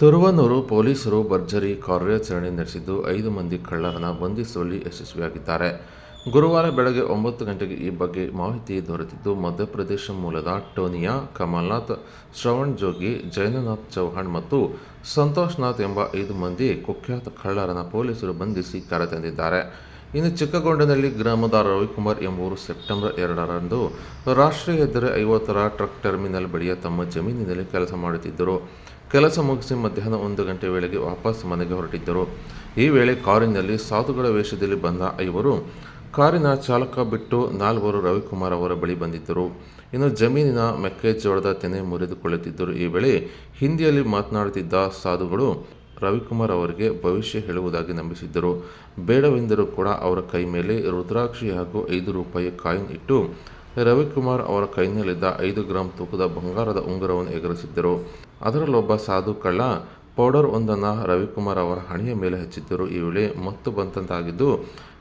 ತುರುವನೂರು ಪೊಲೀಸರು ಭರ್ಜರಿ ಕಾರ್ಯಾಚರಣೆ ನಡೆಸಿದ್ದು ಐದು ಮಂದಿ ಕಳ್ಳರನ್ನ ಬಂಧಿಸುವಲ್ಲಿ ಯಶಸ್ವಿಯಾಗಿದ್ದಾರೆ. ಗುರುವಾರ ಬೆಳಗ್ಗೆ ಒಂಬತ್ತು ಗಂಟೆಗೆ ಈ ಬಗ್ಗೆ ಮಾಹಿತಿ ದೊರೆತಿದ್ದು, ಮಧ್ಯಪ್ರದೇಶ ಮೂಲದ ಟೋನಿಯಾ, ಕಮಲ್ನಾಥ್, ಶ್ರವಣ್ ಜೋಗಿ, ಜೈನನಾಥ್ ಚೌಹಾಣ್ ಮತ್ತು ಸಂತೋಷ್ನಾಥ್ ಎಂಬ ಐದು ಮಂದಿ ಕುಖ್ಯಾತ ಕಳ್ಳರನ್ನ ಪೊಲೀಸರು ಬಂಧಿಸಿ ಕರೆತಂದಿದ್ದಾರೆ. ಇನ್ನು ಚಿಕ್ಕಗೊಂಡನಲ್ಲಿ ಗ್ರಾಮದ ರವಿಕುಮಾರ್ ಎಂಬುವರು ಸೆಪ್ಟೆಂಬರ್ ಎರಡರಂದು ರಾಷ್ಟ್ರೀಯ ಹೆದ್ದಾರಿ ಐವತ್ತರ ಟ್ರಕ್ ಟರ್ಮಿನಲ್ ಬಳಿಯ ತಮ್ಮ ಜಮೀನಿನಲ್ಲಿ ಕೆಲಸ ಮಾಡುತ್ತಿದ್ದರು. ಕೆಲಸ ಮುಗಿಸಿ ಮಧ್ಯಾಹ್ನ ಒಂದು ಗಂಟೆ ವೇಳೆಗೆ ವಾಪಸ್ ಮನೆಗೆ ಹೊರಟಿದ್ದರು. ಈ ವೇಳೆ ಕಾರಿನಲ್ಲಿ ಸಾಧುಗಳ ವೇಷದಲ್ಲಿ ಬಂದ ಐವರು ಕಾರಿನ ಚಾಲಕ ಬಿಟ್ಟು ನಾಲ್ವರು ರವಿಕುಮಾರ್ ಅವರ ಬಳಿ ಬಂದಿದ್ದರು. ಇನ್ನು ಜಮೀನಿನ ಮೆಕ್ಕೆಜೋಳದ ತೆನೆ ಮುರಿದುಕೊಳ್ಳುತ್ತಿದ್ದರು. ಈ ವೇಳೆ ಹಿಂದಿಯಲ್ಲಿ ಮಾತನಾಡುತ್ತಿದ್ದ ಸಾಧುಗಳು ರವಿಕುಮಾರ್ ಅವರಿಗೆ ಭವಿಷ್ಯ ಹೇಳುವುದಾಗಿ ನಂಬಿಸಿದ್ದರು. ಬೇಡವೆಂದರೂ ಕೂಡ ಅವರ ಕೈ ಮೇಲೆ ರುದ್ರಾಕ್ಷಿ ಹಾಗೂ ಐದು ರೂಪಾಯಿ ಕಾಯಿನ್ ಇಟ್ಟು ರವಿಕುಮಾರ್ ಅವರ ಕೈನಲ್ಲಿದ್ದ ಐದು ಗ್ರಾಂ ತೂಕದ ಬಂಗಾರದ ಉಂಗುರವನ್ನು ಎಗರಿಸಿದ್ದರು. ಅದರಲ್ಲೊಬ್ಬ ಸಾಧು ಕಳ್ಳ ಪೌಡರ್ ಒಂದನ್ನು ರವಿಕುಮಾರ್ ಅವರ ಹಣೆಯ ಮೇಲೆ ಹಚ್ಚಿದ್ದರು. ಈ ವೇಳೆ ಮತ್ತು ಬಂದಂತಾಗಿದ್ದು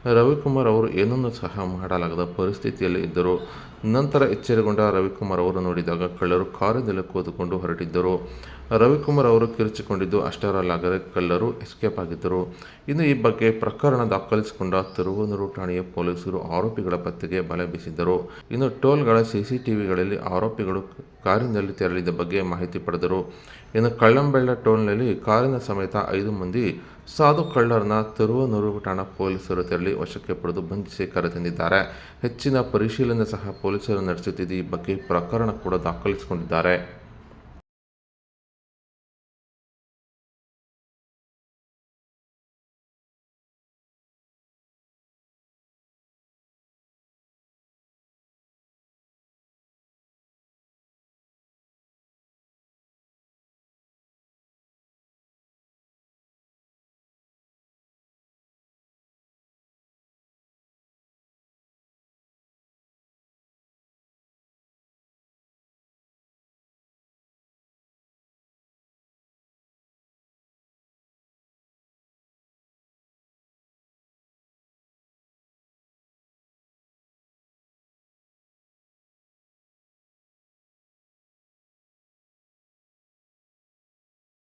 ರವಿಕುಮಾರ್ ಅವರು ಏನನ್ನು ಸಹ ಮಾಡಲಾಗದ ಪರಿಸ್ಥಿತಿಯಲ್ಲಿ ಇದ್ದರು? ನಂತರ ಎಚ್ಚರಗೊಂಡ ರವಿಕುಮಾರ್ ಅವರು ನೋಡಿದಾಗ ಕಳ್ಳರು ಕಾರಿನಲ್ಲಿ ಕೂತುಕೊಂಡು ಹೊರಟಿದ್ದರು. ರವಿಕುಮಾರ್ ಅವರು ಕಿರುಚಿಕೊಂಡಿದ್ದು ಅಷ್ಟರಲ್ಲಾಗದೆ ಕಳ್ಳರು ಎಸ್ಕೇಪ್ ಆಗಿದ್ದರು. ಇನ್ನು ಈ ಬಗ್ಗೆ ಪ್ರಕರಣ ದಾಖಲಿಸಿಕೊಂಡ ತಿರುವನೂರು ಠಾಣೆಯ ಪೊಲೀಸರು ಆರೋಪಿಗಳ ಪತ್ತೆಗೆ ಬಲೆ ಬೀಸಿದ್ದರು. ಇನ್ನು ಟೋಲ್ಗಳ ಸಿಸಿಟಿವಿಗಳಲ್ಲಿ ಆರೋಪಿಗಳು ಕಾರಿನಲ್ಲಿ ತೆರಳಿದ ಬಗ್ಗೆ ಮಾಹಿತಿ ಪಡೆದರು. ಇನ್ನು ಕಳ್ಳಂಬೆಳ್ಳ ಟೋಲ್ನಲ್ಲಿ ಕಾರಿನ ಸಮೇತ ಐದು ಮಂದಿ ಸಾಧು ಕಳ್ಳರನ್ನ ತಿರುವನೂರು ಠಾಣಾ ಪೊಲೀಸರು ತೆರಳಿ ವಶಕ್ಕೆ ಪಡೆದು ಬಂಧಿಸಿ ಕರೆತಂದಿದ್ದಾರೆ. ಹೆಚ್ಚಿನ ಪರಿಶೀಲನೆ ಸಹ ಪೊಲೀಸರು ನಡೆಸುತ್ತಿದ್ದು ಈ ಬಗ್ಗೆ ಪ್ರಕರಣ ಕೂಡ ದಾಖಲಿಸಿಕೊಂಡಿದ್ದಾರೆ.